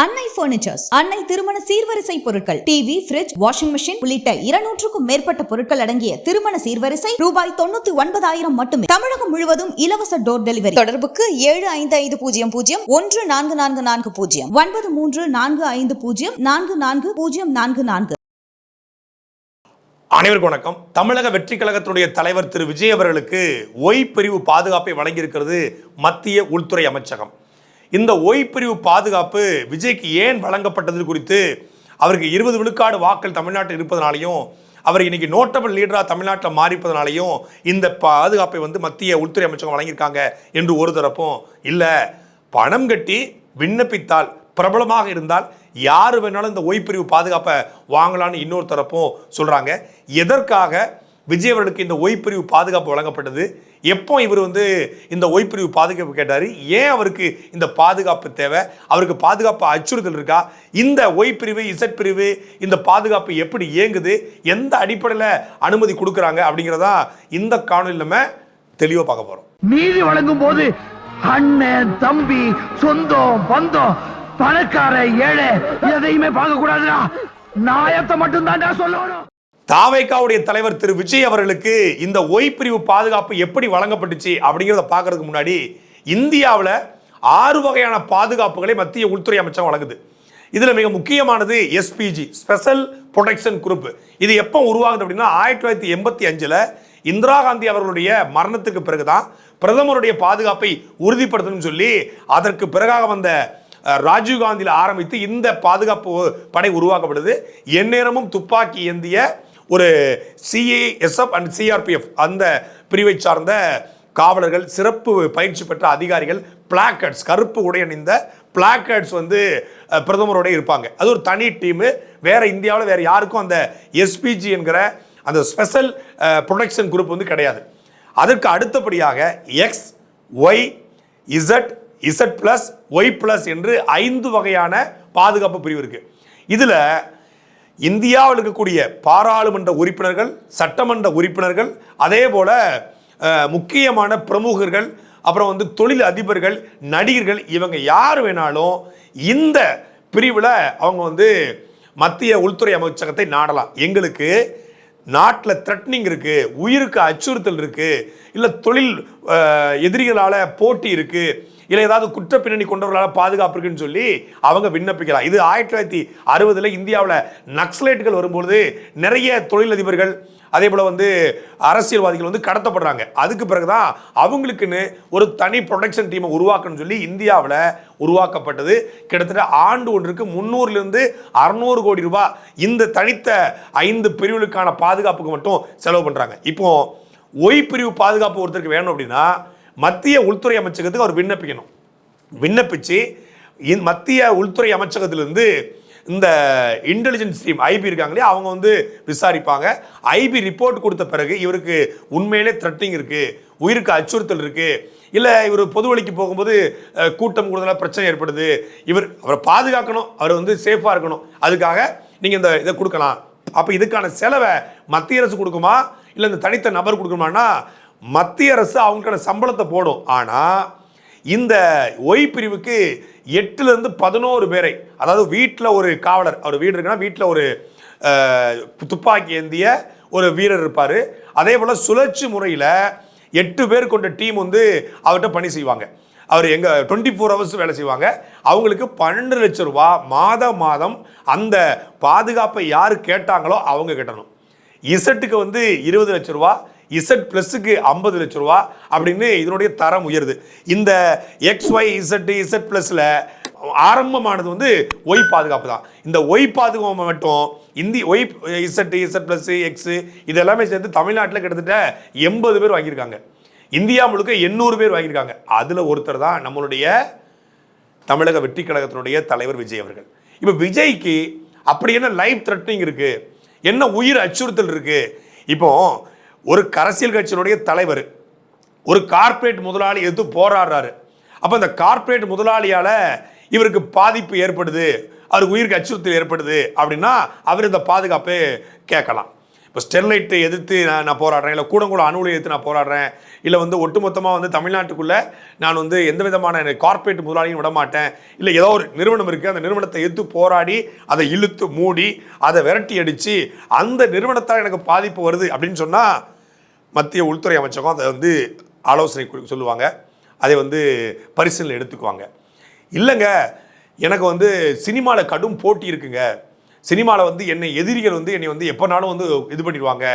அன்னை பர்னிச்சர்ஸ் அன்னை திருமண சீர்வரிசை பொருட்கள். டிவி ஃபிரிட்ஜ் வாஷிங் மெஷின் உள்ளிட்ட இருநூற்றுக்கும் மேற்பட்ட பொருட்கள் அடங்கிய திருமண சீர்வரிசை ரூபாய் தொண்ணூத்தி ஒன்பதாயிரம் மட்டுமே. தமிழகம் முழுவதும் இலவச டோர் டெலிவரி தொடர்புக்கு ஏழு ஐந்து ஐந்து பூஜ்ஜியம் பூஜ்ஜியம் ஒன்று நான்கு நான்கு நான்கு பூஜ்ஜியம். ஒன்பது மூன்று நான்கு ஐந்து பூஜ்ஜியம் நான்கு நான்கு பூஜ்ஜியம் நான்கு நான்கு. அனைவருக்கும் வணக்கம். தமிழக வெற்றி கழகத்தினுடைய தலைவர் திரு. விஜய் அவர்களுக்கு ஒய் பிரிவு பாதுகாப்பை வழங்கியிருக்கிறது மத்திய உள்துறை அமைச்சகம். இந்த ஓய்ப்பிரிவு பாதுகாப்பு விஜய்க்கு ஏன் வழங்கப்பட்டது குறித்து அவருக்கு இருபது விழுக்காடு வாக்கள் தமிழ்நாட்டில் இருப்பதனாலையும் அவர் இன்னைக்கு நோட்டபிள் லீடராக தமிழ்நாட்டில் மாறிப்பதனாலையும் இந்த பாதுகாப்பை வந்து மத்திய உள்துறை அமைச்சகம் வழங்கியிருக்காங்க என்று ஒரு தரப்பும் இல்லை. பணம் கட்டி விண்ணப்பித்தால் பிரபலமாக இருந்தால் யார் வேணாலும் இந்த ஓய்ப்பிரிவு பாதுகாப்பை வாங்கலாம்னு இன்னொரு தரப்பும் சொல்கிறாங்க எதற்காக விஜய் அவர்களுக்கு இந்த ஓய்ப்பிரிவு பாதுகாப்பு வழங்கப்பட்டது? எப்போ இவர் வந்து இந்த ஓய்பிரிவு பாதுகாப்பு கேட்டார்? ஏன் அவருக்கு இந்த பாதுகாப்பு தேவை? அவருக்கு பாதுகாப்பு அச்சுறுத்தல் இருக்கா? இந்த ஓய்பிரிவு இசட் பிரிவு இந்த பாதுகாப்பு எப்படி இயங்குது? எந்த அடிப்படையில் அனுமதி கொடுக்குறாங்க அப்படிங்கிறதா இந்த காணொலி நம்ம தெளிவாக பார்க்க போகிறோம் நீதி வழங்கும் போது அண்ணன் தம்பி சொந்தம் பந்தம் பணக்கார ஏழை எதையுமே பார்க்க கூடாதுடா நாயத்தை மட்டும் தான் சொல்லணும். தாவைக்காவுடைய தலைவர் திரு விஜய் அவர்களுக்கு இந்த ஒய் பிரிவு பாதுகாப்பு எப்படி வழங்கப்பட்டுச்சு அப்படிங்கிறத பார்க்கறதுக்கு முன்னாடி இந்தியாவில் ஆறு வகையான பாதுகாப்புகளை மத்திய உள்துறை அமைச்சகம் வழங்குது. இதில் மிக முக்கியமானது எஸ்பிஜி ஸ்பெஷல் ப்ரொடெக்ஷன் குரூப் இது எப்போ உருவாகுது அப்படின்னா ஆயிரத்தி தொள்ளாயிரத்தி எண்பத்தி அஞ்சில் இந்திரா காந்தி அவர்களுடைய மரணத்துக்கு பிறகுதான் பிரதமருடைய பாதுகாப்பை உறுதிப்படுத்தணும்னு சொல்லி அதற்கு பிறகாக வந்த ராஜீவ்காந்தியில் ராஜீவ் காந்தியில் ஆரம்பித்து இந்த பாதுகாப்பு படை உருவாக்கப்படுது. எந்நேரமும் துப்பாக்கி ஏந்திய ஒரு சிஏஎஸ்எஃப் அண்ட் சிஆர்பிஎஃப் அந்த பிரிவை சார்ந்த காவலர்கள் சிறப்பு பயிற்சி பெற்ற அதிகாரிகள் பிளாக்கட்ஸ் கருப்பு உடை அணிந்த பிளாக்கர்ட்ஸ் வந்து பிரதமரோட இருப்பாங்க. அது ஒரு தனி டீமு வேற இந்தியாவில் வேற யாருக்கும் அந்த எஸ்பிஜி என்கிற அந்த ஸ்பெஷல் ப்ரொடெக்ஷன் குரூப் வந்து கிடையாது. அதற்கு அடுத்தபடியாக X Y Z Z plus Y plus என்று ஐந்து வகையான பாதுகாப்பு பிரிவு இருக்குது இதில் இந்தியாவில் இருக்கக்கூடிய பாராளுமன்ற உறுப்பினர்கள் சட்டமன்ற உறுப்பினர்கள் அதே போல் முக்கியமான பிரமுகர்கள் அப்புறம் வந்து தொழில் அதிபர்கள் நடிகர்கள் இவங்க யார் வேணாலும் இந்த பிரிவில் அவங்க வந்து மத்திய உள்துறை அமைச்சகத்தை நாடலாம். எங்களுக்கு நாட்டில் த்ரெட்னிங் இருக்குது உயிருக்கு அச்சுறுத்தல் இருக்குது இல்லை தொழில் எதிரிகளால் போட்டி இருக்குது இல்லை ஏதாவது குற்ற பின்னணி கொண்டவர்களால் பாதுகாப்பு இருக்குன்னு சொல்லி அவங்க விண்ணப்பிக்கலாம். இது ஆயிரத்தி தொள்ளாயிரத்தி அறுபதில் இந்தியாவில் நக்சலைட்டுகள் வரும்பொழுது நிறைய தொழிலதிபர்கள் அதே போல் வந்து அரசியல்வாதிகள் வந்து கடத்தப்படுறாங்க. அதுக்கு பிறகுதான் அவங்களுக்குன்னு ஒரு தனி ப்ரொடெக்ஷன் டீமை உருவாக்கணும்னு சொல்லி இந்தியாவில் உருவாக்கப்பட்டது. கிட்டத்தட்ட ஆண்டு ஒன்றுக்கு முந்நூறுலேருந்து அறநூறு கோடி ரூபாய் இந்த தனித்த ஐந்து பிரிவுகளுக்கான பாதுகாப்புக்கு மட்டும் செலவு பண்ணுறாங்க இப்போ ஒய் பிரிவு பாதுகாப்பு ஒருத்தருக்கு வேணும் அப்படின்னா மத்திய உள்துறை அமைச்சகத்துக்கு அவர் விண்ணப்பிக்கணும். விண்ணப்பிச்சு மத்திய உள்துறை அமைச்சகத்திலிருந்து இந்த இன்டெலிஜென்ஸ் டீம் ஐபி இருக்காங்களே அவங்க வந்து விசாரிப்பாங்க. ஐபி ரிப்போர்ட் கொடுத்த பிறகு இவருக்கு உண்மையிலே த்ரெட்டிங் இருக்குது உயிருக்கு அச்சுறுத்தல் இருக்குது இல்லை இவர் பொது வழிக்கு போகும்போது கூட்டம் கூடுதலாக பிரச்சனை ஏற்படுது. இவர் அவரை பாதுகாக்கணும் அவர் வந்து சேஃபாக இருக்கணும். அதுக்காக நீங்கள் இந்த இதை கொடுக்கலாம். அப்போ இதுக்கான செலவை மத்திய அரசு கொடுக்குமா? இல்லை இந்த தனித்த நபர் கொடுக்குமானா மத்திய அரசு அவங்களுக்கான சம்பளத்தை போடும். ஆனால் இந்த ஒய் பிரிவுக்கு எட்டுலேருந்து பதினோரு பேரை அதாவது வீட்டில் ஒரு காவலர் அவர் வீடு இருக்குன்னா வீட்டில் ஒரு துப்பாக்கி ஏந்திய ஒரு வீரர் இருப்பார். அதே போல் சுழற்சி முறையில் எட்டு பேர் கொண்ட டீம் வந்து அவர்கிட்ட பணி செய்வாங்க. அவர் எங்கள் டுவெண்ட்டி ஃபோர் ஹவர்ஸ் வேலை செய்வாங்க. அவங்களுக்கு பன்னெண்டு லட்சம் ரூபா மாதம் மாதம் அந்த பாதுகாப்பை யார் கேட்டாங்களோ அவங்க கட்டணும். இசட்டுக்கு வந்து இருபது லட்ச ரூபா இசட் ப்ளஸுக்கு ஐம்பது லட்சம் ரூபா அப்படின்னு இதனுடைய தரம் உயருது. இந்த எக்ஸ் ஒய் இசட் இசட் ப்ளஸில் ஆரம்பமானது வந்து ஒய் பாதுகாப்பு தான். இந்த ஒய் பாதுகாப்பு மட்டும் Hindi Y Z Z plus X இது எல்லாமே சேர்த்து தமிழ்நாட்டில் கிட்டத்தட்ட எண்பது பேர் வாங்கியிருக்காங்க. இந்தியா முழுக்க எண்ணூறு பேர் வாங்கியிருக்காங்க. அதில் ஒருத்தர் தான் நம்மளுடைய தமிழக வெற்றி கழகத்தினுடைய தலைவர் விஜய் அவர்கள். இப்போ விஜய்க்கு அப்படி என்ன லைஃப் த்ரெட்னிங் இருக்குது என்ன உயிர் அச்சுறுத்தல் இருக்குது இப்போது ஒரு அரசியல் கட்சியினுடைய தலைவர் ஒரு கார்ப்பரேட் முதலாளி எதிர்த்து போராடுறாரு. அப்போ அந்த கார்ப்பரேட் முதலாளியால் இவருக்கு பாதிப்பு ஏற்படுது அவருக்கு உயிருக்கு அச்சுறுத்தல் ஏற்படுது அப்படின்னா அவர் இந்த பாதுகாப்பை கேட்கலாம். இப்போ ஸ்டெர்லைட்டை எதிர்த்து நான் நான் போராடுறேன் இல்லை கூடங்கூட அணு உலையை எதிர்த்து நான் போராடுறேன் இல்லை வந்து ஒட்டுமொத்தமாக வந்து தமிழ்நாட்டுக்குள்ளே நான் வந்து எந்த விதமான கார்ப்பரேட் முதலாளியும் விட மாட்டேன் இல்லை ஏதோ ஒரு நிறுவனம் இருக்குது அந்த நிறுவனத்தை எதிர்த்து போராடி அதை இழுத்து மூடி அதை விரட்டி அடித்து அந்த நிறுவனத்தால் எனக்கு பாதிப்பு வருது அப்படின்னு சொன்னால் மத்திய உள்துறை அமைச்சகம் அதை வந்து ஆலோசனை சொல்லுவாங்க. அதை வந்து பரிசீலனை எடுத்துக்குவாங்க. இல்லைங்க எனக்கு வந்து சினிமாவில் கடும் போட்டி இருக்குங்க. சினிமாவில் வந்து என்னை எதிரிகள் வந்து என்னை வந்து எப்போனாலும் வந்து இது பண்ணிடுவாங்க.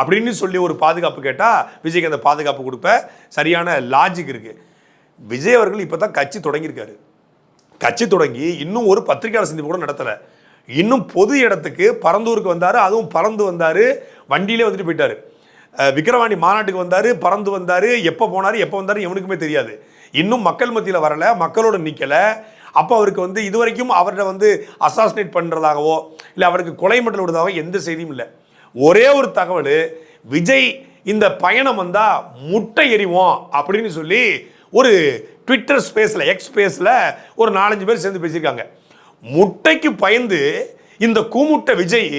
அப்படின்னு சொல்லி ஒரு பாதுகாப்பு கேட்டால் விஜய்க்கு அந்த பாதுகாப்பு கொடுப்ப. சரியான லாஜிக் இருக்குது விஜய் அவர்கள் இப்போ தான் கட்சி தொடங்கியிருக்காரு. கட்சி தொடங்கி இன்னும் ஒரு பத்திரிகையாளர் சந்திப்பு கூட நடத்தலை. இன்னும் பொது இடத்துக்கு பரந்தூருக்கு வந்தார் அதுவும் பறந்து வந்தார் வண்டியிலே வந்துட்டு போயிட்டார். அஹ் மாநாட்டுக்கு வந்தார் பறந்து வந்தார் எப்போ போனார் எப்போ வந்தார் எவனுக்குமே தெரியாது. இன்னும் மக்கள் மத்தியில் வரல மக்களோட நிற்கலை அப்போ அவருக்கு வந்து இதுவரைக்கும் அவரை வந்து அசாசினேட் பண்ணுறதாகவோ இல்லை அவருக்கு கொலை மட்டல் விடுறதாகவோ எந்த செய்தியும் இல்லை. ஒரே ஒரு தகவல் விஜய் இந்த பயணம் வந்தால் முட்டை எறிவோம் அப்படின்னு சொல்லி ஒரு ட்விட்டர் ஸ்பேஸில் எக்ஸ் ஸ்பேஸில் ஒரு நாலஞ்சு பேர் சேர்ந்து பேசியிருக்காங்க. முட்டைக்கு பயந்து இந்த கூமுட்ட விஜய்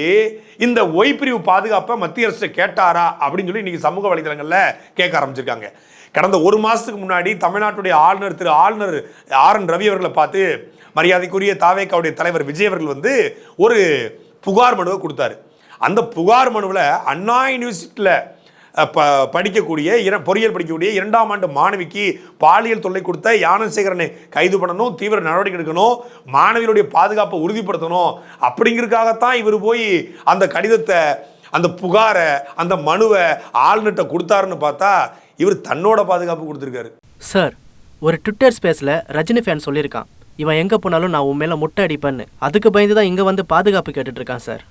இந்த ஒய் பிரிவு பாதுகாப்பை மத்திய அரசு கேட்டாரா அப்படின்னு சொல்லி இன்னைக்கு சமூக வலைதளங்களில் கேட்க ஆரம்பிச்சிருக்காங்க. கடந்த ஒரு மாதத்துக்கு முன்னாடி தமிழ்நாட்டுடைய ஆளுநர் திரு ஆளுநர் ஆர் என் ரவி அவர்களை பார்த்து மரியாதைக்குரிய தாவேக்காவுடைய தலைவர் விஜய் அவர்கள் வந்து ஒரு புகார் மனுவை கொடுத்தாரு. அந்த புகார் மனுவில் அண்ணா யூனிவர்சிட்டியில் ப படிக்கக்கூடிய இர பொறியியல் படிக்கக்கூடிய இரண்டாம் ஆண்டு மாணவிக்கு பாலியல் தொல்லை கொடுத்த யானசேகரனை கைது பண்ணணும் தீவிர நடவடிக்கை எடுக்கணும் மாணவியுடைய பாதுகாப்பை உறுதிப்படுத்தணும் அப்படிங்கிறதுக்காகத்தான் இவர் போய் அந்த கடிதத்தை அந்த புகாரை அந்த மனுவை ஆளுநர்கிட்ட கொடுத்தாருன்னு பார்த்தா இவர் தன்னோட பாதுகாப்பு கொடுத்துருக்காரு. சார் ஒரு ட்விட்டர் ஸ்பேஸில் ரஜினி ஃபேன் சொல்லியிருக்கான். இவன் எங்கே போனாலும் நான் உன் மேலே முட்டை அடிப்பேன்னு. அதுக்கு பயந்து தான் இங்கே வந்து பாதுகாப்பு கேட்டுட்ருக்கான் சார்.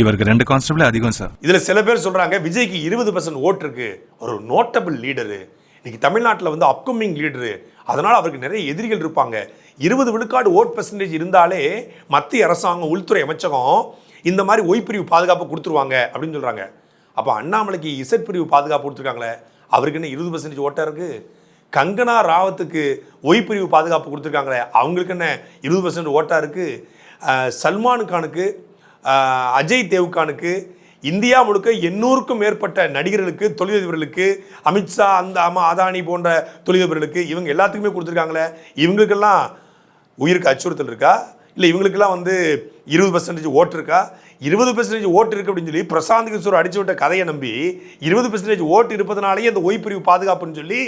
இவருக்கு ரெண்டு கான்ஸ்டபிள் அதிகம் சார் இதுல சில பேர் சொல்றாங்க விஜய்க்கு இருபது பர்சன்ட் ஓட்டு இருக்கு. ஒரு நோட்டபிள் லீடரு இன்னைக்கு தமிழ்நாட்டில் வந்து அப்கமிங் லீடரு அதனால அவருக்கு நிறைய எதிரிகள் இருப்பாங்க. இருபது விழுக்காடு ஓட் பெர்சன்டேஜ் இருந்தாலே மத்திய அரசாங்கம் உள்துறை அமைச்சகம் இந்த மாதிரி ஒய் பாதுகாப்பு கொடுத்துருவாங்க அப்படின்னு சொல்றாங்க. அப்போ அண்ணாமலைக்கு இசட் பிரிவு பாதுகாப்பு கொடுத்துருக்காங்களே அவருக்கு என்ன இருபது பர்சன்டேஜ் ஓட்டாக இருக்கு? கங்கனா ராவத்துக்கு ஒய் பிரிவு பாதுகாப்பு கொடுத்துருக்காங்களே அவங்களுக்கு என்ன இருபது பர்சன்ட் ஓட்டாக இருக்கு? சல்மான் கானுக்கு அஜய் தேவ்கானுக்கு இந்தியா முழுக்க எண்ணூறுக்கும் மேற்பட்ட நடிகர்களுக்கு தொழிலதிபர்களுக்கு அமித்ஷா அந்த அம்மா அதானி போன்ற தொழிலதிபர்களுக்கு இவங்க எல்லாத்துக்குமே கொடுத்துருக்காங்களே. இவங்களுக்கெல்லாம் உயிருக்கு அச்சுறுத்தல் இருக்கா? இல்லை இவங்களுக்கெல்லாம் வந்து இருபது பர்சன்டேஜ் ஓட்டு இருக்கா? இருபது பர்சன்டேஜ் ஓட்டு இருக்கு அப்படின்னு சொல்லி பிரசாந்த் கிஷோர் அடிச்சு விட்ட கதையை நம்பி இருபது பர்சன்டேஜ் ஓட்டு இருப்பதனாலேயே அந்த ஓய்ப்பிரிவு பாதுகாப்புன்னு சொல்லி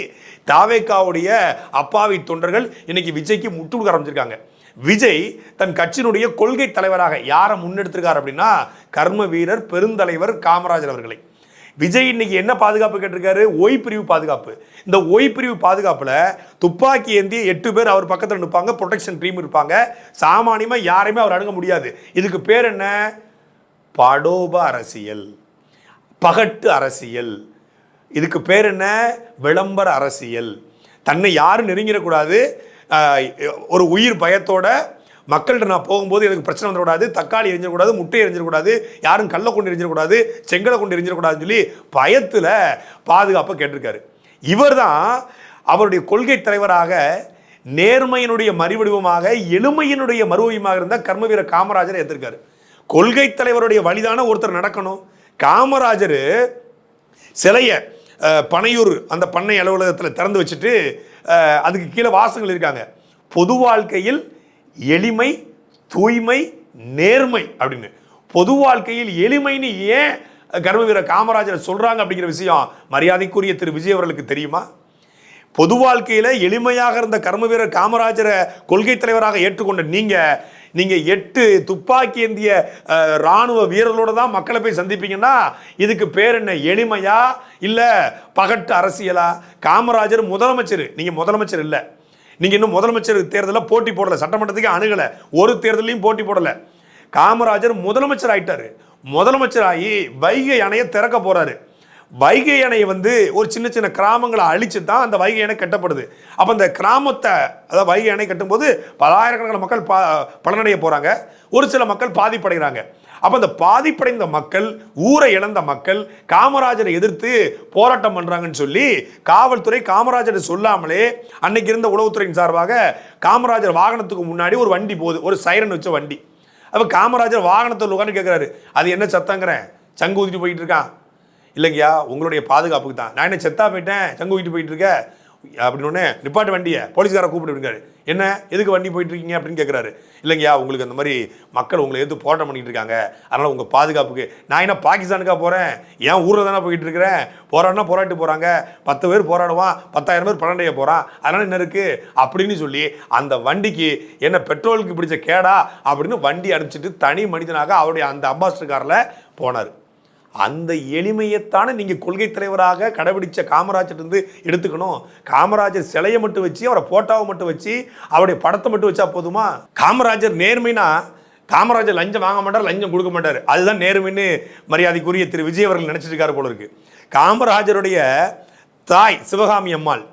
தாவேக்காவுடைய அப்பாவி தொண்டர்கள் இன்னைக்கு விஜய்க்கு முட்டு கொடுக்க ஆரம்பிச்சிருக்காங்க. விஜய் தன் கட்சியினுடைய கொள்கை தலைவராக யாரை முன்னெடுத்திருக்கார் அப்படின்னா கர்ம வீரர் பெருந்தலைவர் காமராஜர் அவர்களை. விஜய் இன்னைக்கு என்ன பாதுகாப்பு கேட்டிருக்காரு? ஒய் பிரிவு பாதுகாப்பு. இந்த ஒய் பிரிவு துப்பாக்கி ஏந்தி எட்டு பேர் அவர் பக்கத்தில் நிற்பாங்க ப்ரொடெக்ஷன் டீம் இருப்பாங்க. சாமானியமாக யாரையுமே அவர் அணுக முடியாது. இதுக்கு பேர் என்ன? படோப அரசியல். பகட்டு அரசியல். இதுக்கு பேர் என்ன? விளம்பர அரசியல். தன்னை யாரும் நெருங்கிடக்கூடாது. ஒரு உயிர் பயத்தோட மக்கள்கிட்ட நான் போகும்போது எனக்கு பிரச்சனை வந்துடக்கூடாது தக்காளி எரிஞ்சிடக்கூடாது முட்டை எரிஞ்சிடக்கூடாது யாரும் கல்லை கொண்டு எரிஞ்சிடக்கூடாது செங்கலை கொண்டு எரிஞ்சிடக்கூடாதுன்னு சொல்லி பயத்தில் பாதுகாப்பாக கேட்டிருக்காரு. இவர் தான் அவருடைய கொள்கை தலைவராக நேர்மையினுடைய மறுவடிவமாக எளிமையினுடைய மறுவடிவமாக இருந்த கர்மவீர காமராஜரை ஏற்றிருக்காரு கொள்கை தலைவருடைய வழிதான ஒருத்தர் நடக்கணும். காமராஜர் சிலைய பனையூர் அந்த பண்ணை அலுவலகத்தில் திறந்து வச்சுட்டு அதுக்கு கீழே வாசகங்கள் இருக்காங்க. பொது வாழ்க்கையில் எளிமை தூய்மை நேர்மை அப்படின்னு. பொது வாழ்க்கையில் எளிமைன்னு ஏன் கர்ம வீர காமராஜர் சொல்கிறாங்க அப்படிங்கிற விஷயம் மரியாதைக்குரிய திரு. விஜய் அவர்களுக்கு தெரியுமா? பொது வாழ்க்கையில் எளிமையாக இருந்த கர்ம வீரர் காமராஜரை கொள்கை தலைவராக ஏற்றுக்கொண்ட நீங்கள் நீங்க எட்டு துப்பாக்கி ஏந்திய ராணுவ வீரர்களோட தான் மக்களை போய் சந்திப்பீங்கன்னா இதுக்கு பேர் என்ன? எளிமையா? இல்ல பகட்டு அரசியலா? காமராஜர் முதலமைச்சர். நீங்க முதலமைச்சர் இல்ல. நீங்க இன்னும் முதலமைச்சர் தேர்தலில் போட்டி போடல. சட்டமன்றத்துக்கு அணுகல. ஒரு தேர்தலையும் போட்டி போடல. காமராஜர் முதலமைச்சர் ஆயிட்டாரு. முதலமைச்சர் ஆகி வைகை அணையை திறக்க போறாரு. வைகை அணை வந்து ஒரு சின்ன சின்ன கிராமங்களை அழிச்சு தான் அந்த வைகை அணை கட்டப்படுது. அப்போ அந்த கிராமத்தை அதாவது வைகை அணை கட்டும்போது பலாயிரக்கணக்கான மக்கள் பா பலனடைய போகிறாங்க ஒரு சில மக்கள் பாதிப்படைகிறாங்க. அப்போ அந்த பாதிப்படைந்த மக்கள் ஊரை இழந்த மக்கள் காமராஜரை எதிர்த்து போராட்டம் பண்ணுறாங்கன்னு சொல்லி காவல்துறை காமராஜரை சொல்லாமலே அன்னைக்கு இருந்த உளவுத்துறையின் சார்பாக காமராஜர் வாகனத்துக்கு முன்னாடி ஒரு வண்டி போகுது. ஒரு சைரன் வச்ச வண்டி. அப்போ காமராஜர் வாகனத்தில் உட்காந்து கேட்குறாரு அது என்ன சத்தங்கிறேன் சங்கு ஊதிட்டு போயிட்டு இருக்கான். இல்லைங்கய்யா உங்களுடைய பாதுகாப்புக்கு தான். நான் என்ன செத்தா போயிட்டேன்? சங்கு வீட்டு போயிட்டு இருக்க? அப்படின்னு உடனே நிப்பாட்டு வண்டியை போலீஸ்காரை கூப்பிட்டு என்ன? எதுக்கு வண்டி போயிட்டு இருக்கீங்க? அப்படின்னு கேட்குறாரு இல்லைங்கய்யா உங்களுக்கு அந்த மாதிரி மக்கள் உங்களை எதிர்த்து போராட்டம் பண்ணிட்டு இருக்காங்க. அதனால் உங்கள் பாதுகாப்புக்கு நான் என்ன பாகிஸ்தானுக்கா போகிறேன் ஏன் ஊரில் தானே போயிட்டு இருக்கிறேன்? போராடினா போராட்டு போகிறாங்க பத்து பேர் போராடுவான். பத்தாயிரம் பேர் பன்னெண்டைய போகிறான் அதனால் என்ன இருக்குது அப்படின்னு சொல்லி அந்த வண்டிக்கு என்ன பெட்ரோலுக்கு பிடிச்ச கேடா அப்படின்னு வண்டி அனுப்பிச்சிட்டு தனி மனிதனாக அவருடைய அந்த அம்பாஸ்டர் காரில் போனார். அந்த எளிமையைத்தானே நீங்கள் கொள்கை தலைவராக கடைபிடிச்ச காமராஜர்லேருந்து எடுத்துக்கணும். காமராஜர் சிலையை மட்டும் வச்சு அவரை போட்டோவை மட்டும் வச்சு அவருடைய படத்தை மட்டும் வச்சா போதுமா? காமராஜர் நேர்மைனா காமராஜர் லஞ்சம் வாங்க மாட்டார் லஞ்சம் கொடுக்க மாட்டார். அதுதான் நேர்மைன்னு மரியாதைக்குரிய திரு. விஜய் அவர்கள் நினச்சிருக்காரு போல இருக்கு. காமராஜருடைய தாய் சிவகாமி அம்மாள்.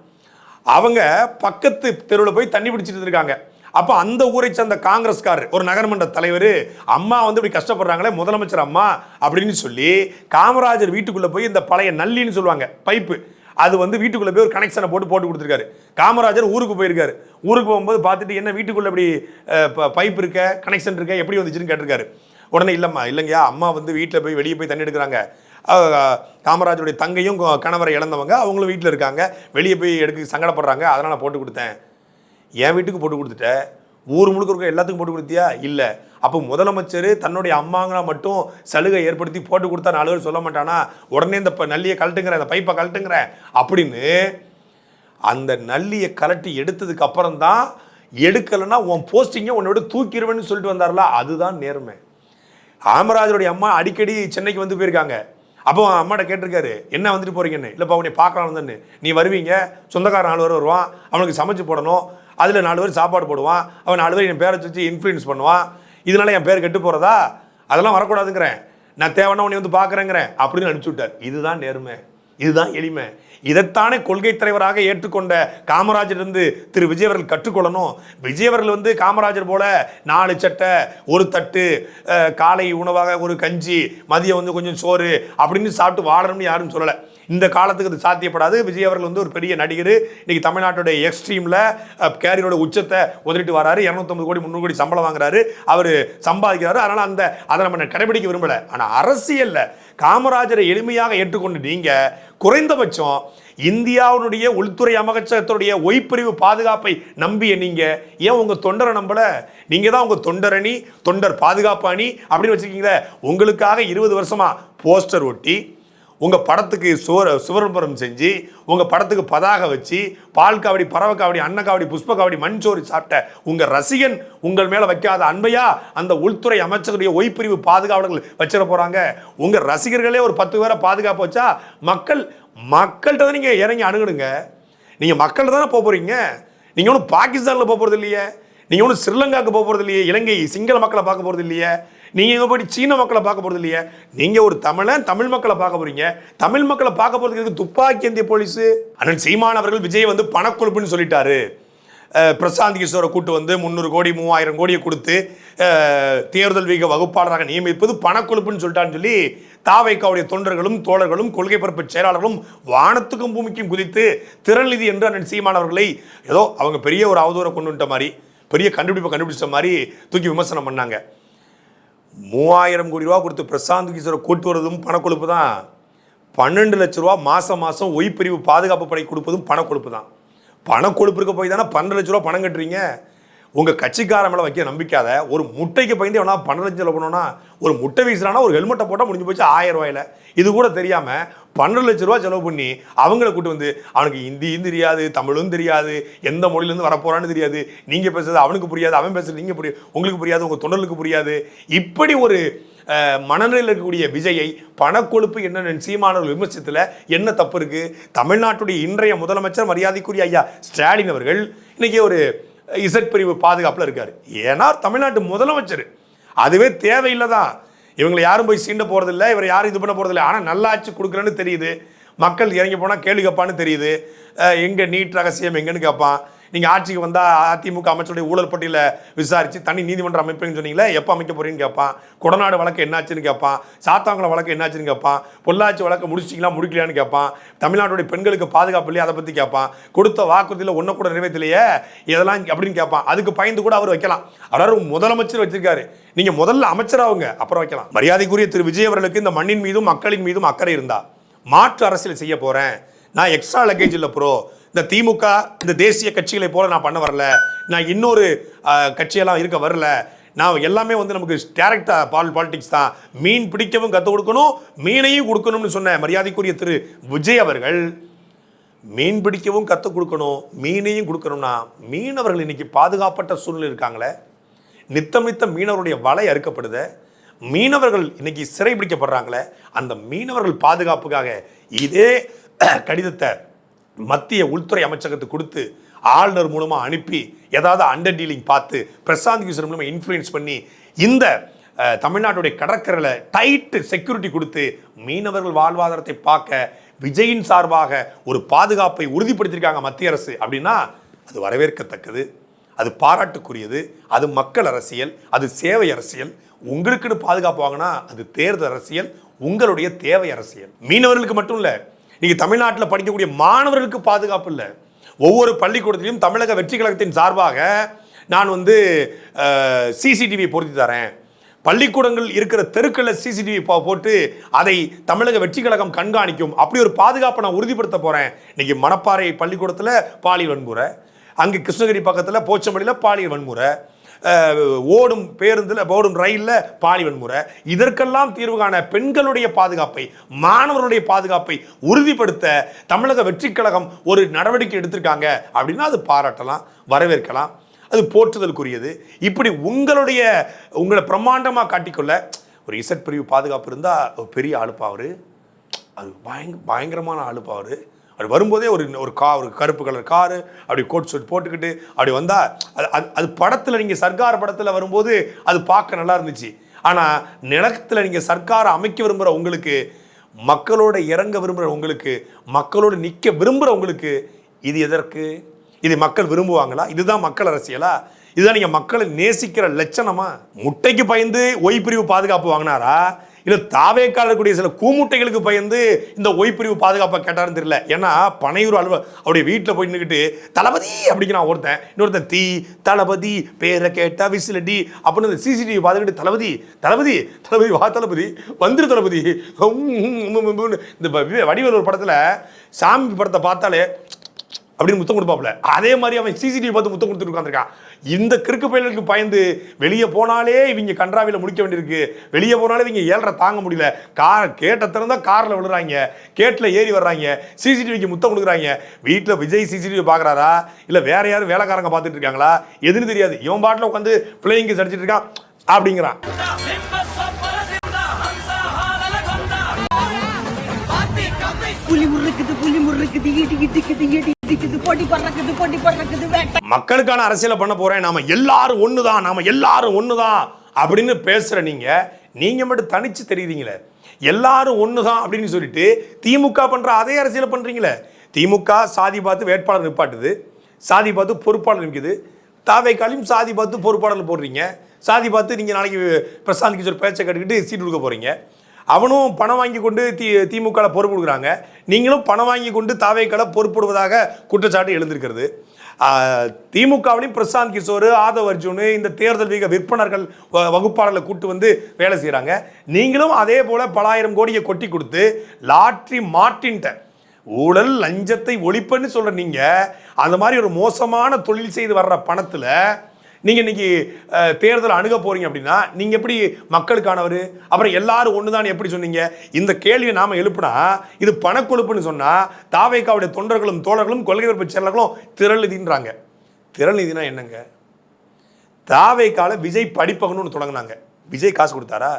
அவங்க பக்கத்து தெருவில் போய் தண்ணி பிடிச்சிட்டு இருக்காங்க அப்போ அந்த ஊரை சேர்ந்த காங்கிரஸ்காரர் ஒரு நகரமன்ற தலைவர் அம்மா வந்து இப்படி கஷ்டப்படுறாங்களே முதலமைச்சர் அம்மா அப்படின்னு சொல்லி காமராஜர் வீட்டுக்குள்ளே போய் இந்த பழைய நல்லின்னு சொல்லுவாங்க பைப்பு. அது வந்து வீட்டுக்குள்ளே போய் ஒரு கனெக்ஷனை போட்டு போட்டு கொடுத்துருக்காரு. காமராஜர் ஊருக்கு போயிருக்காரு. ஊருக்கு போகும்போது பார்த்துட்டு என்ன வீட்டுக்குள்ளே இப்படி பைப் இருக்க கனெக்ஷன் இருக்க எப்படி வந்துச்சுன்னு கேட்டிருக்காரு. உடனே இல்லைம்மா இல்லைங்கய்யா அம்மா வந்து வீட்டில் போய் வெளியே போய் தண்ணி எடுக்கிறாங்க. காமராஜருடைய தங்கையும் கணவரை இழந்தவங்க அவங்களும் வீட்டில் இருக்காங்க. வெளியே போய் எடுக்க சங்கடப்படுறாங்க அதனால் நான் போட்டு கொடுத்தேன். என் வீட்டுக்கு போட்டு கொடுத்துட்ட? ஊர் முழுக்க இருக்க எல்லாத்துக்கும் போட்டு கொடுத்தியா? இல்லை. அப்போ முதலமைச்சர் தன்னுடைய அம்மாங்களா மட்டும் சலுகை ஏற்படுத்தி போட்டு கொடுத்தா நாலு பேர் சொல்ல மாட்டானா? உடனே இந்த ப- நல்லியை கழட்டுங்கிற இந்த பைப்பை கழட்டுங்கிற. அப்படின்னு அந்த நல்லியை கலட்டி எடுத்ததுக்கு அப்புறம் தான் எடுக்கலைன்னா உன் போஸ்டிங்கை உன்னோட தூக்கிடுவேன்னு சொல்லிட்டு வந்தார்ல. அதுதான் நேர்மை. காமராஜருடைய அம்மா அடிக்கடி சென்னைக்கு வந்து போயிருக்காங்க. அப்போ அம்மாட்ட கேட்டிருக்காரு என்ன வந்துட்டு போறீங்கன்னு? இல்லைப்பா உன்னை பார்க்கலாம் தானே நீ வருவீங்க? சொந்தக்காரன் நாலு பேர் வருவான். அவனுக்கு சமைச்சு போடணும். அதில் நாலு பேர் சாப்பாடு போடுவான். அவன் நாலு பேர் என் பேரை வச்சு இன்ஃப்ளூயன்ஸ் பண்ணுவான். இதனால என் பேர் கெட்டு போகிறதா அதெல்லாம் வரக்கூடாதுங்கிறேன். நான் தேவைன்னா உன்னை வந்து பார்க்குறேங்கிறேன் அப்படின்னு அனுப்பிச்சு விட்டார். இதுதான் நேர்மை. இதுதான் எளிமை. இதைத்தானே கொள்கை தலைவராக ஏற்றுக்கொண்ட காமராஜர் இருந்து திரு விஜய் அவர்கள் கற்றுக்கொள்ளணும். விஜய் அவர்கள் வந்து காமராஜர் போல நாலு சட்டை ஒரு தட்டு காலை உணவாக ஒரு கஞ்சி மதியம் வந்து கொஞ்சம் சோறு அப்படின்னு சாப்பிட்டு வாழணும்னு யாரும் சொல்லலை. இந்த காலத்துக்கு அது சாத்தியப்படாது. விஜய் அவர்கள் வந்து ஒரு பெரிய நடிகர். இன்னைக்கு தமிழ்நாட்டுடைய எக்ஸ்ட்ரீமில் கேரியரோட உச்சத்தை உதறிட்டு வராரு. இரநூத்தம்பது கோடி முந்நூறு கோடி சம்பளம் வாங்குறாரு. அவர் சம்பாதிக்கிறாரு. அதனால் அந்த அதை நம்ம கடைபிடிக்க விரும்பலை. ஆனால் அரசியலில் காமராஜரை எளிமையாக ஏற்றுக்கொண்டு நீங்கள் குறைந்தபட்சம் இந்தியாவுடைய உள்துறை அமைச்சகத்தினுடைய ஒய்ப்பிரிவு பாதுகாப்பை நம்பிய நீங்கள் ஏன் உங்கள் தொண்டரை நம்பலை? நீங்கள் தான் உங்கள் தொண்டரணி தொண்டர் பாதுகாப்பு அணி அப்படின்னு வச்சுருக்கீங்களே. உங்களுக்காக இருபது வருஷமாக போஸ்டர் ஒட்டி உங்கள் படத்துக்கு சுவர் சுவரபுரம் செஞ்சு உங்கள் படத்துக்கு பதாக வச்சு பால் காவடி பறவை காவடி அன்ன காவடி புஷ்ப காவடி மண்சோறு சாப்பிட்ட உங்கள் ரசிகன் உங்கள் மேலே வைக்காத அன்பையா அந்த உள்துறை அமைச்சருடைய ஒய்பிரிவு பாதுகாவலர்கள் வச்சிட போகிறாங்க உங்கள் ரசிகர்களே ஒரு பத்து பேரை பாதுகாப்பு வச்சா மக்கள் மக்கள்கிட்ட தான் நீங்கள் இறங்கி அணுகணுங்க நீங்கள் மக்கள்கிட்ட தானே போக போகிறீங்க நீங்கள் ஒன்றும் பாகிஸ்தானில் போக போகிறது இல்லையே நீங்கள் ஒன்றும் ஸ்ரீலங்காவுக்கு போக போகிறது இல்லையே இலங்கை சிங்கள மக்களை பார்க்க போகிறது இல்லையே நீங்கள் எங்கே போய் சீன மக்களை பார்க்க போகிறது இல்லையே? நீங்கள் ஒரு தமிழன் தமிழ் மக்களை பார்க்க போறீங்க. தமிழ் மக்களை பார்க்க போகிறதுக்கு துப்பாக்கி இந்திய போலீஸு அண்ணன் சீமான் அவர்கள் விஜய் வந்து பணக்கொழுப்புன்னு சொல்லிட்டாரு. பிரசாந்த் கிஷோரை கூட்டு வந்து முந்நூறு கோடி மூவாயிரம் கோடியை கொடுத்து தேர்தல் வீக வகுப்பாளராக நியமிப்பது பணக்கொழுப்புன்னு சொல்லிட்டான்னு சொல்லி தாவைக்காவுடைய தொண்டர்களும் தோழர்களும் கொள்கை பரப்பு செயலாளர்களும் வானத்துக்கும் பூமிக்கும் குதித்து திறன்நிதி என்று அண்ணன் சீமான் அவர்களை ஏதோ அவங்க பெரிய ஒரு அவதூறை கொண்டு வந்துட்ட மாதிரி பெரிய கண்டுபிடிப்பை கண்டுபிடிச்ச மாதிரி தூக்கி விமர்சனம் பண்ணாங்க. மூவாயிரம் கோடி ரூபா கொடுத்து பிரசாந்த் கிஷோரை கூட்டு வருவதும் பணக்கொழுப்பு தான். பன்னெண்டு லட்ச ரூபா மாதம் மாதம் ஒய்பிரிவு பாதுகாப்பு படை கொடுப்பதும் பணக்கொழுப்பு தான். பணக்கொழுப்பிற்கு இருக்க போய் தானே பன்னெண்டு லட்ச ரூபா பணம் கட்டுறீங்க. உங்கள் கட்சிக்கார மேலே வைக்க நம்பிக்காத ஒரு முட்டைக்கு பயந்து எவனா பன்னெண்டு லட்சம் செலவு ஒரு முட்டை வீசுறானா ஒரு ஹெல்மெட்டை போட்டால் முடிஞ்சு போச்சு ஆயிரம் ரூபாயில. இது கூட தெரியாமல் பன்னெண்டு லட்ச ரூபா செலவு பண்ணி அவங்கள கூட்டு வந்து அவனுக்கு ஹிந்தியும் தெரியாது தமிழும் தெரியாது எந்த மொழியிலேருந்து வரப்போறான்னு தெரியாது நீங்கள் பேசுறது அவனுக்கு புரியாது அவன் பேசுறது நீங்கள் புரியாது உங்களுக்கு புரியாது உங்கள் தொண்டர்களுக்கு புரியாது. இப்படி ஒரு மனநிலையில் இருக்கக்கூடிய விஜயை பணக்கொழுப்பு என்ன சீமானவர்கள் விமர்சனத்தில் என்ன தப்பு இருக்குது தமிழ்நாட்டுடைய இன்றைய முதலமைச்சர் மரியாதைக்குரிய ஐயா ஸ்டாலின் அவர்கள் இன்றைக்கி ஒரு இசட் பிரிவு பாதுகாப்பில் இருக்கார். ஏன்னா தமிழ்நாட்டு முதலமைச்சர். அதுவே தேவையில்லை தான் இவங்களை யாரும் போய் சீண்ட போகிறதில்ல இவரை யாரும் இது பண்ண போகிறதில்ல ஆனால் நல்லாட்சி கொடுக்குறேன்னு தெரியுது. மக்கள் இறங்கி போனால் கேள்வி கேட்பான்னு தெரியுது. எங்கே நீட் ரகசியம் எங்கேன்னு கேட்பான் நீங்கள் ஆட்சிக்கு வந்தால் அதிமுக அமைச்சருடைய ஊழல் பட்டியில் விசாரித்து தனி நீதிமன்றம் அமைப்புன்னு சொன்னீங்களே எப்போ அமைக்க போறீங்கன்னு கேட்பான் கொடநாடு வழக்கு என்னாச்சுன்னு கேட்பான் சாத்தாங்குளம் வழக்கு என்னாச்சுன்னு கேட்பான் பொள்ளாச்சி வழக்கு முடிச்சிங்களா முடிக்கலையான்னு கேட்பான் தமிழ்நாட்டுடைய பெண்களுக்கு பாதுகாப்பு இல்லையா அதை பற்றி கேட்பான் கொடுத்த வாக்குறுதியில் ஒன்றை கூட நிறைவேற்றலையே இதெல்லாம் அப்படின்னு கேட்பான் அதுக்கு பயந்து கூட அவர் வைக்கலாம். அதாவது முதலமைச்சர் வச்சிருக்காரு. நீங்கள் முதல்ல அமைச்சராகுங்க அப்புறம் வைக்கலாம். மரியாதைக்குரிய திரு விஜய் அவர்களுக்கு இந்த மண்ணின் மீதும் மக்களின் மீதும் அக்கறை இருந்தா மாற்று அரசியல் செய்ய போகிறேன் நான் எக்ஸ்ட்ரா லக்கேஜ் இல்லை ப்ரோ இந்த திமுக இந்த தேசிய கட்சிகளை போல நான் பண்ண வரல. நான் இன்னொரு கட்சியெல்லாம் இருக்க வரல. நான் எல்லாமே வந்து நமக்கு டேரக்டாக பால் பாலிடிக்ஸ் தான். மீன் பிடிக்கவும் கற்றுக் கொடுக்கணும் மீனையும் கொடுக்கணும்னு சொன்ன மரியாதைக்குரிய திரு. விஜய் அவர்கள் மீன் பிடிக்கவும் கற்றுக் கொடுக்கணும் மீனையும் கொடுக்கணும்னா மீனவர்கள் இன்னைக்கு பாதுகாப்பட்ட சூழ்நிலை இருக்காங்களே? நித்தம் நித்தம் மீனவருடைய வலை அறுக்கப்படுத. மீனவர்கள் இன்னைக்கு சிறை பிடிக்கப்படுறாங்களே? அந்த மீனவர்கள் பாதுகாப்புக்காக இதே கடிதத்தை மத்திய உள்துறை அமைச்சகத்துக்கு கொடுத்து ஆளுநர் மூலமா அனுப்பி ஏதாவது அண்டர் டீலிங் பார்த்து பிரசாந்த் கிஷோர் மூலமா இன்ஃப்ளூயன்ஸ் பண்ணி இந்த தமிழ்நாட்டுடைய கடற்கரையில் டைட்டு செக்யூரிட்டி கொடுத்து மீனவர்கள் வாழ்வாதாரத்தை பார்க்க விஜயின் சார்பாக ஒரு பாதுகாப்பை உறுதிப்படுத்தியிருக்காங்க மத்திய அரசு அப்படின்னா அது வரவேற்கத்தக்கது. அது பாராட்டுக்குரியது. அது மக்கள் அரசியல் அது சேவை அரசியல். உங்களுக்குன்னு பாதுகாப்பு வாங்கினா அது தேர்தல் அரசியல் உங்களுடைய தேவை அரசியல். மீனவர்களுக்கு மட்டும் இல்லை இன்றைக்கி தமிழ்நாட்டில் படிக்கக்கூடிய மாணவர்களுக்கு பாதுகாப்பு இல்லை. ஒவ்வொரு பள்ளிக்கூடத்திலையும் தமிழக வெற்றி கழகத்தின் சார்பாக நான் வந்து சிசிடிவி பொருத்தி தரேன். பள்ளிக்கூடங்கள் இருக்கிற தெருக்களில் சிசிடிவி போட்டு அதை தமிழக வெற்றி கழகம் கண்காணிக்கும். அப்படி ஒரு பாதுகாப்பை நான் உறுதிப்படுத்த போகிறேன் இன்னைக்கு மணப்பாறை பள்ளிக்கூடத்தில் பாலியல் வன்முறை அங்கே கிருஷ்ணகிரி பக்கத்தில் போச்சம்பள்ளியில் பாலியல் வன்முறை ஓடும் பேருந்தில் ஓடும் ரயிலில் பாலி வன்முறை. இதற்கெல்லாம் தீர்வு காண பெண்களுடைய பாதுகாப்பை மாணவர்களுடைய பாதுகாப்பை உறுதிப்படுத்த தமிழக வெற்றிக் கழகம் ஒரு நடவடிக்கை எடுத்திருக்காங்க. அப்படின்னா அது பாராட்டலாம் வரவேற்கலாம். அது போற்றுதலுக்குரியது இப்படி உங்களுடைய உங்களை பிரம்மாண்டமாக காட்டிக்கொள்ள ஒரு இசட் பிரிவு பாதுகாப்பு இருந்தால் ஒரு பெரிய ஆளுப்பா அது பயங்க பயங்கரமான ஆளுப்பா அப்படி வரும்போதே ஒரு ஒரு கா ஒரு கருப்பு கலர் காரு அப்படி கோட் ஷூட் போட்டுக்கிட்டு அப்படி வந்தால் அது அது அது படத்தில் நீங்கள் சர்க்கார் படத்தில் வரும்போது அது பார்க்க நல்லா இருந்துச்சு. ஆனால் நிலத்தில் நீங்கள் சர்க்காரை அமைக்க விரும்புகிற உங்களுக்கு மக்களோட இறங்க விரும்புகிற உங்களுக்கு மக்களோட நிற்க விரும்புகிற உங்களுக்கு இது எதற்கு? இது மக்கள் விரும்புவாங்களா? இதுதான் மக்கள் அரசியலா? இதுதான் நீங்கள் மக்களை நேசிக்கிற லட்சணமா? முட்டைக்கு பயந்து ஒய்பிரிவு பாதுகாப்பு வாங்கினாரா? இன்னும் தாவேக்கால இருக்கக்கூடிய சில கூமுட்டைகளுக்கு பயந்து இந்த ஒய் பாதுகாப்பாக பாதுகாப்பை கேட்டாருன்னு தெரியல. ஏன்னா பனையூர் அலுவ அவருடைய வீட்டில் போய் நின்றுக்கிட்டு தளபதி அப்படிங்கிறான் ஒருத்தன் இன்னொருத்தன் தீ தளபதி பேரை கேட்டா விசிலடி அப்படின்னு இந்த சிசிடிவி பார்த்துக்கிட்டு தளபதி தளபதி தளபதி வா தளபதி வந்துரு தளபதி இந்த வ- ஒரு படத்தில் சாமி படத்தை பார்த்தாலே அப்படின்னு முத்தம் கொடுப்பாப்ல அதே மாதிரி அவன் சிசிடிவி பார்த்து முத்தம் கொடுத்துட்டு உட்காந்துருக்கான் இந்த கிறுக்கு பயலுக்கு பயந்து வெளியே போனாலே இவங்க கன்றாவில முடிக்க வேண்டியிருக்கு. வெளியே போனாலே இவங்க ஏழரை தாங்க முடியல. கார் கேட்ட திறந்தா காரில் விழுறாங்க. கேட்டில் ஏறி வர்றாங்க. சிசிடிவிக்கு முத்தம் கொடுக்குறாங்க. வீட்டில் விஜய் சிசிடிவி பார்க்குறாரா இல்லை வேற யாரும் வேலைக்காரங்க பார்த்துட்டு இருக்காங்களா? எதுன்னு தெரியாது. இவன் பாட்டில் உட்காந்து பிள்ளைங்க அடிச்சிட்டு இருக்கான் அப்படிங்கிறான். புலி முறுக்குது புலி முறுக்குது இடி இடிக்குது இடி இடிக்குது பொடி பறக்குது பொடி பறக்குது மக்களுக்கான அரசியலை பண்ண போறேன். நாம எல்லாரும் ஒண்ணுதான். நாம எல்லாரும் ஒண்ணுதான் அப்படின்னு பேசுற நீங்க நீங்க மட்டும் தனிச்சு தெரியுறீங்களே. எல்லாரும் ஒண்ணுதான் அப்படின்னு சொல்லிட்டு திமுக பண்ற அதே அரசியலை பண்றீங்களே. திமுக சாதி பார்த்து வேட்பாளர் நிப்பாட்டுது. சாதி பார்த்து பொறுப்பாளர் நிற்குது தாவைக்காலையும் சாதி பார்த்து பொறுப்பாளர் போடுறீங்க. சாதி பார்த்து நீங்க நாளைக்கு பிரசாந்த் கிஷோர் பேச்சை கட்டுக்கிட்டு சீட் கொடுக்க போறீங்க. அவனும் பணம் வாங்கி கொண்டு தி திமுக பொறுப்பு கொடுக்குறாங்க. நீங்களும் பணம் வாங்கி கொண்டு தாவேக்களை பொறுப்படுவதாக குற்றச்சாட்டு எழுந்திருக்கிறது. திமுகவிலையும் பிரசாந்த் கிஷோர் ஆதவ் அர்ஜுன் இந்த தேர்தல் வீக விற்பனர்கள் வ- வகுப்பாளர்களை கூட்டு வந்து வேலை செய்கிறாங்க நீங்களும் அதே போல பலாயிரம் கோடியை கொட்டி கொடுத்து லாட்ரி மாட்டின்ட்ட ஊழல் லஞ்சத்தை ஒழிப்புன்னு சொல்கிற நீங்கள் அந்த மாதிரி ஒரு மோசமான தொழில் செய்து வர்ற பணத்தில் நீங்கள் இன்னைக்கு தேர்தல் அணுக போகிறீங்க அப்படின்னா நீங்கள் எப்படி மக்களுக்கானவர்? அப்புறம் எல்லாரும் ஒண்ணுதான் எப்படி சொன்னீங்க? இந்த கேள்வியை நாம் எழுப்புனா இது பணக்கொழுப்புன்னு சொன்னால் தாவேக்காவுடைய தொண்டர்களும் தோழர்களும் கொள்கை விருப்ப செயலர்களும் திரளுதின்றாங்க திரளுதினா என்னங்க? தாவேக்கால விஜய் படிப்பகணும்னு தொடங்கினாங்க. விஜய் காசு கொடுத்தாரா?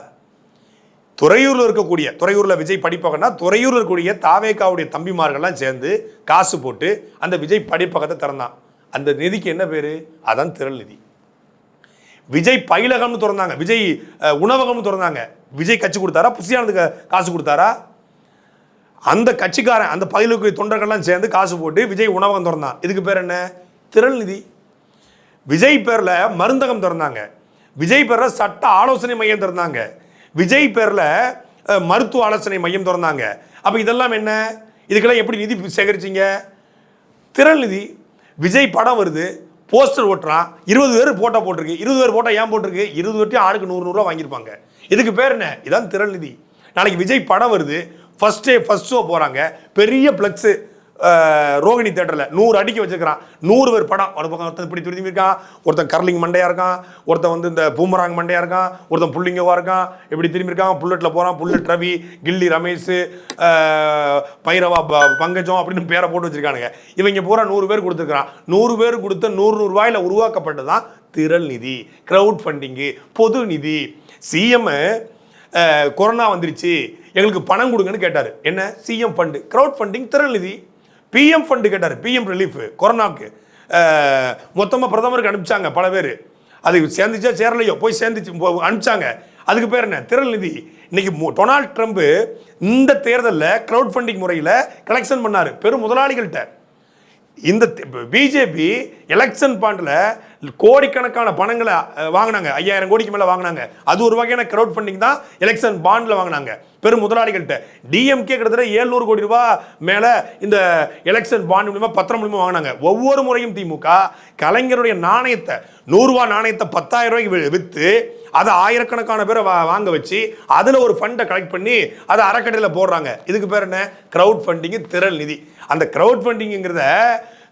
துறையூரில் இருக்கக்கூடிய துறையூரில் விஜய் படிப்பகம்னா துறையூரில் இருக்கக்கூடிய தாவேக்காவுடைய தம்பிமார்கள்லாம் சேர்ந்து காசு போட்டு அந்த விஜய் படிப்பகத்தை திறந்தான். அந்த நிதிக்கு என்ன பேர்? அதான் திரள் நிதி விஜய் பயிலகம்னு திறந்தாங்க. விஜய் உணவகம்னு திறந்தாங்க. விஜய் கட்சி கொடுத்தாரா? புசியானதுக்கு காசு கொடுத்தாரா? அந்த கட்சிக்காரன் அந்த பயிலுக்கு தொண்டர்கள்லாம் சேர்ந்து காசு போட்டு விஜய் உணவகம் திறந்தான். இதுக்கு பேர் என்ன? திரள் நிதி விஜய் பேரில் மருந்தகம் திறந்தாங்க. விஜய் பேர்ல சட்ட ஆலோசனை மையம் திறந்தாங்க. விஜய் பேரில் மருத்துவ ஆலோசனை மையம் திறந்தாங்க. அப்போ இதெல்லாம் என்ன? இதுக்கெல்லாம் எப்படி நிதி சேகரிச்சீங்க? திரள் நிதி விஜய் படம் வருது. போஸ்டர் ஓட்டுறான் இருபது பேர் போட்டோ போட்டிருக்கு. இருபது பேர் போட்டோ ஏன் போட்டிருக்கு? இருபது பேர்ட்டையும் ஆளுக்கு நூறு நூறுரூவா வாங்கியிருப்பாங்க. இதுக்கு பேர் என்ன? இதான் திரள் நிதி. நாளைக்கு விஜய் படம் வருது. ஃபர்ஸ்ட் டே ஃபர்ஸ்ட் ஷோ போகிறாங்க பெரிய ப்ளக்ஸு ரோகிணி தேட்டரில் நூறு அடிக்க வச்சுருக்கிறான். நூறு பேர் படம். ஒரு பக்கம் ஒருத்தன் இப்படி திரும்பி இருக்கான் ஒருத்தன் கர்லிங் மண்டையாக இருக்கான் ஒருத்தன் வந்து இந்த பூமராங் மண்டையாக இருக்கான் ஒருத்தன் புள்ளிங்கவா இருக்கான் இப்படி திரும்பி இருக்கான். புல்லட்டில் போகிறான் புல்லட் ரவி கில்லி ரமேஷ் பைரவா ப- பங்கஜம் அப்படின்னு பேரை போட்டு வச்சுருக்கானுங்க. இவங்க பூரா நூறு பேர் கொடுத்துருக்கான் நூறு பேர் கொடுத்த நூறு நூறு உருவாக்கப்பட்டது தான் திரள் நிதி க்ரௌட் ஃபண்டிங்கு பொது நிதி. சிஎம்மு கொரோனா வந்துருச்சு. எங்களுக்கு பணம் கொடுங்கன்னு கேட்டார். என்ன? சிஎம் ஃபண்டு க்ரௌட் ஃபண்டிங் திரள் நிதி. பிஎம் ஃபண்டு கேட்டார். பிஎம் ரிலீஃப் கொரோனாவுக்கு. மொத்தமாக பிரதமருக்கு அனுப்பிச்சாங்க பல பேர். அது சேர்ந்துச்சா சேரலையோ? போய் சேர்ந்துச்சு போ- அனுப்பிச்சாங்க. அதுக்கு பேர் என்ன? திரள் நிதி. இன்னைக்கு டொனால்ட் ட்ரம்ப் இந்த தேர்தலில் க்ரௌட் ஃபண்டிங் முறையில் கலெக்ஷன் பண்ணார். பெரும் முதலாளிகள்கிட்ட இந்த பிஜேபி எலெக்ஷன் பாண்டில் கோடிக்கணக்கான பணங்களை வாங்கினாங்க. ஐயாயிரம் கோடிக்கு மேலே வாங்கினாங்க. அது ஒரு வகையான க்ரௌட் ஃபண்டிங் தான் எலெக்ஷன் பாண்டில் வாங்கினாங்க. பெரும் முதலாளிகள்கிட்ட டிஎம்கே கிட்டத்தட்ட ஏழ்நூறு கோடி ரூபா மேலே இந்த எலெக்ஷன் பாண்ட் மூலிமா பத்திரம் மூலிமா வாங்கினாங்க. ஒவ்வொரு முறையும் திமுக கலைஞருடைய நாணயத்தை நூறுரூவா நாணயத்தை பத்தாயிரம் ரூபாய்க்கு விற்று அதை ஆயிரக்கணக்கான பேரை வா வாங்க வச்சு அதில் ஒரு ஃபண்டை கலெக்ட் பண்ணி அதை அறக்கட்டளையில் போடுறாங்க. இதுக்கு பேர் என்ன? க்ரௌட் ஃபண்டிங்கு திரள் நிதி. அந்த க்ரௌட் ஃபண்டிங்கிறத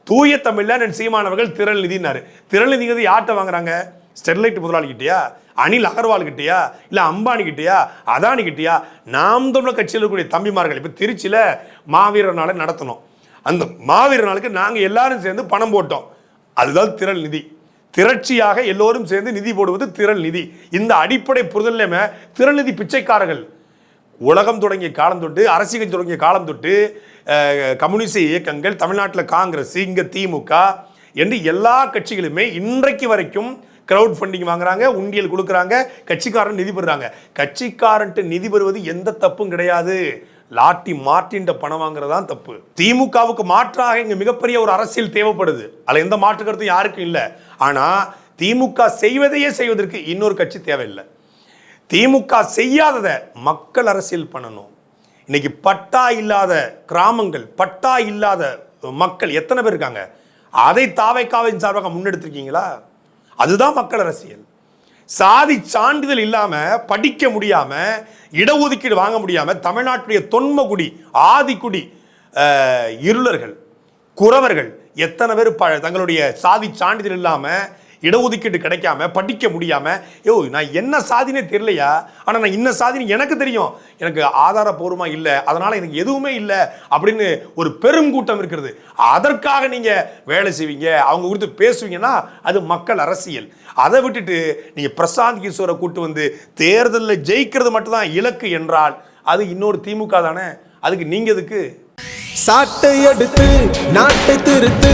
தூய தமிழில் சீமானவர்கள் திரள் நிதினாரு திரள் நிதிங்கிறது யார்கிட்ட வாங்குறாங்க? ஸ்டெர்லைட் முதலாளிகிட்டயா? அனில் அகர்வால் கிட்டயா இல்லை அம்பானி கிட்டயா அதானி கிட்டயா நாம் தமிழர் கட்சியில் இருக்கக்கூடிய தம்பிமார்கள். இப்போ திருச்சியில் மாவீரர் நாளை நடத்தணும். அந்த மாவீரர் நாளுக்கு நாங்கள் எல்லாரும் சேர்ந்து பணம் போட்டோம். அதுதான் திரள் நிதி. திரட்சியாக எல்லோரும் சேர்ந்து நிதி போடுவது திரள் நிதி. இந்த அடிப்படை புரிதல் திரள் நிதி பிச்சைக்காரர்கள். உலகம் தொடங்கிய காலம் தொட்டு அரசியல் தொடங்கிய காலம் தொட்டு அஹ், கம்யூனிச இயக்கங்கள் தமிழ்நாட்டில் காங்கிரஸ் இங்கே திமுக என்று எல்லா கட்சிகளுமே இன்றைக்கு வரைக்கும் க்ரௌட் ஃபண்டிங் வாங்குறாங்க உண்டியல் கொடுக்குறாங்க கட்சிக்காரன் நிதி பெறுறாங்க. கட்சிக்காரன்ட்டு நிதி பெறுவது எந்த தப்பும் கிடையாது. லாட்டி மார்ட்டின்ட்ட பணம் வாங்குறது தான் தப்பு. திமுகவுக்கு மாற்றாக இங்கே மிகப்பெரிய ஒரு அரசியல் தேவைப்படுது. அதில் எந்த மாற்று கருத்தும் யாருக்கும் இல்லை. ஆனால் திமுக செய்வதையே செய்வதற்கு இன்னொரு கட்சி தேவையில்லை. திமுக செய்யாததை மக்கள் அரசியல் பண்ணணும். இன்னைக்கு பட்டா இல்லாத கிராமங்கள் பட்டா இல்லாத மக்கள் எத்தனை பேர் இருக்காங்க? அதை தாவைக்காவின் சார்பாக முன்னெடுத்திருக்கீங்களா? அதுதான் மக்கள் அரசியல். சாதி சான்றிதழ் இல்லாமல் படிக்க முடியாமல் இடஒதுக்கீடு வாங்க முடியாமல் தமிழ்நாட்டுடைய தொன்மகுடி ஆதிக்குடி இருளர்கள் குறவர்கள் எத்தனை பேர் ப தங்களுடைய சாதி சான்றிதழ் இல்லாமல் இடஒதுக்கீடு கிடைக்காம படிக்க முடியாம யோ நான் என்ன சாதினே தெரியலையா? ஆனால் நான் இன்ன சாதினு எனக்கு தெரியும். எனக்கு ஆதாரபூர்வமா இல்லை. அதனால எனக்கு எதுவுமே இல்லை. அப்படின்னு ஒரு பெருங்கூட்டம் இருக்கிறது. அதற்காக நீங்க வேலை செய்வீங்க. அவங்க குறித்து பேசுவீங்கன்னா அது மக்கள் அரசியல். அதை விட்டுட்டு நீங்க பிரசாந்த் கிஷோரை கூட்டு வந்து தேர்தலில் ஜெயிக்கிறது மட்டும்தான் இலக்கு என்றால் அது இன்னொரு திமுக தானே? அதுக்கு நீங்க எதுக்கு? சாட்டை எடுத்து நாட்டை திருத்து